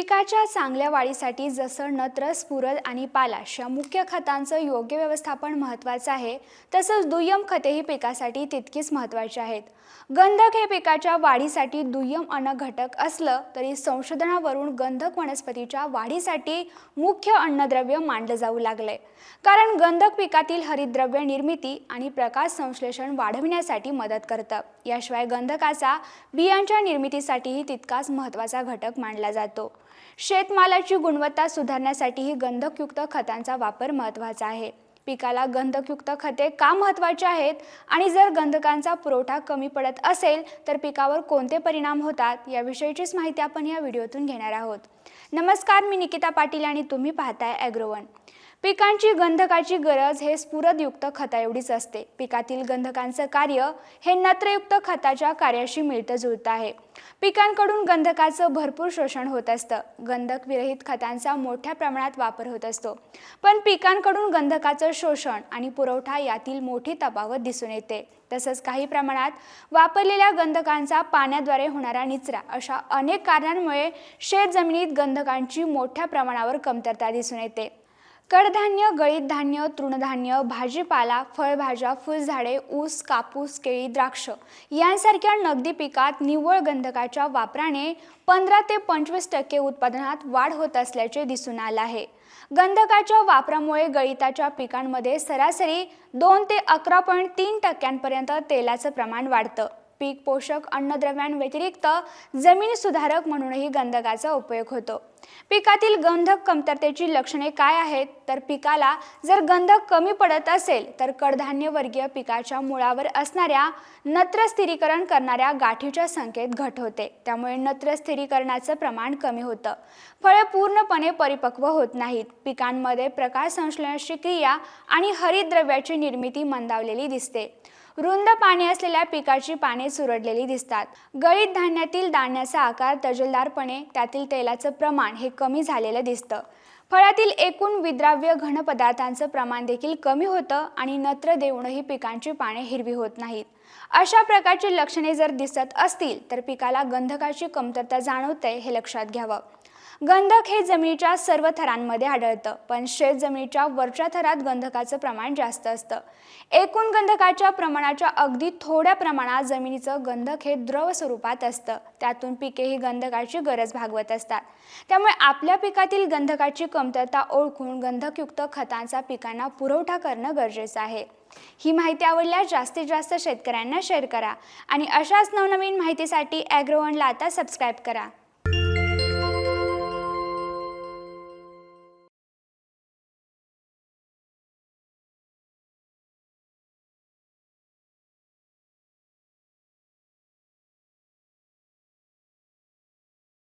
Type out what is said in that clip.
पिकाच्या चांगल्या वाढीसाठी जसं नत्र स्फुरद आणि पालाश या मुख्य खतांचं योग्य व्यवस्थापन महत्त्वाचं आहे तसंच दुय्यम खतेही पिकासाठी तितकीच महत्त्वाची आहेत. गंधक हे पिकाच्या वाढीसाठी दुय्यम अन्न घटक असलं तरी संशोधनावरून गंधक वनस्पतीच्या वाढीसाठी मुख्य अन्नद्रव्य मानलं जाऊ लागलंय. कारण गंधक पिकातील हरितद्रव्य निर्मिती आणि प्रकाश संश्लेषण वाढविण्यासाठी मदत करतं. याशिवाय गंधकाचा बियांच्या निर्मितीसाठीही तितकाच महत्त्वाचा घटक मानला जातो. शेतमालाची गुणवत्ता सुधारण्यासाठीही गंधकयुक्त खतांचा वापर महत्त्वाचा आहे. पिकाला गंधकयुक्त खते का महत्त्वाचे आहेत? आणि जर गंधकांचा पुरवठा कमी पडत असेल तर पिकावर कोणते परिणाम होतात? याविषयीचीच माहिती आपण या व्हिडिओतून घेणार आहोत. नमस्कार मी निकिता पाटील आणि तुम्ही पाहताय ॲग्रोवन पिकांची गंधकाची गरज हे स्फुरदयुक्त खताएवढीच असते. पिकातील गंधकांचं कार्य हे नत्रयुक्त खताच्या कार्याशी मिळतं जुळतं आहे. पिकांकडून गंधकाचं भरपूर शोषण होत असतं. गंधक विरहित खतांचा मोठ्या प्रमाणात वापर होत असतो. पण पिकांकडून गंधकाचं शोषण आणि पुरवठा यातील मोठी तफावत दिसून येते. तसंच काही प्रमाणात वापरलेल्या गंधकांचा पाण्याद्वारे होणारा निचरा अशा अनेक कारणांमुळे शेत जमिनीत गंधकांची मोठ्या प्रमाणावर कमतरता दिसून येते. कडधान्य गळीत धान्य तृणधान्य भाजीपाला फळभाज्या फुलझाडे ऊस कापूस केळी द्राक्ष यांसारख्या नगदी पिकात निव्वळ गंधकाच्या वापराने पंधरा ते पंचवीस टक्के उत्पादनात वाढ होत असल्याचे दिसून आलं आहे. गंधकाच्या वापरामुळे गळिताच्या पिकांमध्ये सरासरी दोन ते अकरा पॉईंट तीन टक्क्यांपर्यंत तेलाचं प्रमाण वाढतं. पीक पोषक अन्नद्रव्यांव्यतिरिक्त जमीन सुधारक म्हणूनही गंधकाचा उपयोग होतो. पिकातील गंधक कमतरतेची लक्षणे काय आहेत? तर पिकाला जर गंधक कमी पडत असेल तर कडधान्य वर्गीय पिकाच्या मुळावर असणाऱ्या नत्र स्थिरीकरण करणाऱ्या गाठीच्या संख्येत घट होते. त्यामुळे नत्र स्थिरीकरणाचं प्रमाण कमी होतं. फळे पूर्णपणे परिपक्व होत नाहीत. पिकांमध्ये प्रकाश संश्लेषणाची क्रिया आणि हरितद्रव्याची निर्मिती मंदावलेली दिसते. रुंद पाने असलेल्या पिकाची पाने चुरडलेली दिसतात. गळीत धान्यातील दाण्याचा आकार तजलदारपणे त्यातील तेलाचं प्रमाण हे कमी झालेलं दिसतं. फळातील एकूण विद्राव्य घन पदार्थांचं प्रमाण देखील कमी होतं आणि नत्र देऊनही पिकांची पाने हिरवी होत नाहीत. अशा प्रकारची लक्षणे जर दिसत असतील तर पिकाला गंधकाची कमतरता जाणवते हे लक्षात घ्यावं. गंधक हे जमिनीच्या सर्व थरांमध्ये आढळतं पण शेत जमिनीच्या वरच्या थरात गंधकाचं प्रमाण जास्त असतं. एकूण गंधकाच्या प्रमाणाच्या अगदी थोड्या प्रमाणात जमिनीचं गंधक हे द्रव स्वरूपात असतं. त्यातून पिके ही गंधकाची गरज भागवत असतात. त्यामुळे आपल्या पिकातील गंधकाची कमतरता ओळखून गंधकयुक्त खतांचा पिकांना पुरवठा करणं गरजेचं आहे. ही माहिती आवडल्यास जास्तीत जास्त शेतकऱ्यांना शेअर करा आणि अशाच नवनवीन माहितीसाठी ॲग्रोवनला आता सबस्क्राईब करा.